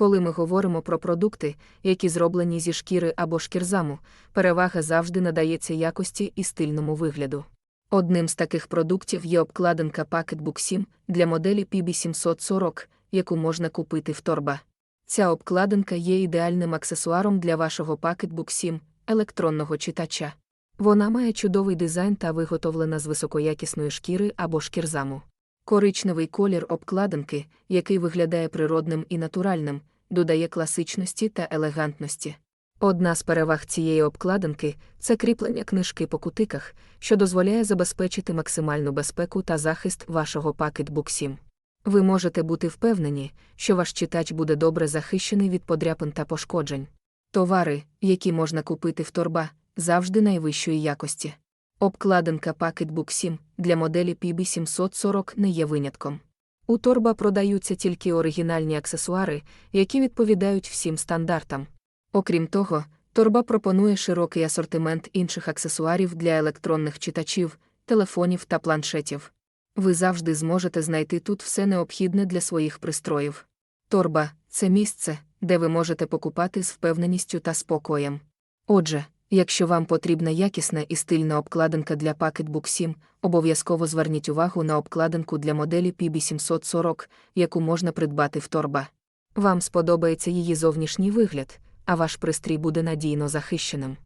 Коли ми говоримо про продукти, які зроблені зі шкіри або шкірзаму, перевага завжди надається якості і стильному вигляду. Одним з таких продуктів є обкладинка Pocketbook 7 для моделі PB740, яку можна купити в торба. Ця обкладинка є ідеальним аксесуаром для вашого Pocketbook 7 електронного читача. Вона має чудовий дизайн та виготовлена з високоякісної шкіри або шкірзаму. Коричневий колір обкладинки, який виглядає природним і натуральним, додає класичності та елегантності. Одна з переваг цієї обкладинки це кріплення книжки по кутиках, що дозволяє забезпечити максимальну безпеку та захист вашого Pocketbook 7. Ви можете бути впевнені, що ваш читач буде добре захищений від подряпин та пошкоджень. Товари, які можна купити в торба, завжди найвищої якості. Обкладинка Pocketbook 7 для моделі PB740 не є винятком. У торба продаються тільки оригінальні аксесуари, які відповідають всім стандартам. Окрім того, торба пропонує широкий асортимент інших аксесуарів для електронних читачів, телефонів та планшетів. Ви завжди зможете знайти тут все необхідне для своїх пристроїв. Торба це місце, де ви можете покупати з впевненістю та спокоєм. Отже, якщо вам потрібна якісна і стильна обкладинка для Pocketbook 7, обов'язково зверніть увагу на обкладинку для моделі PB740, яку можна придбати в торба. Вам сподобається її зовнішній вигляд, а ваш пристрій буде надійно захищеним.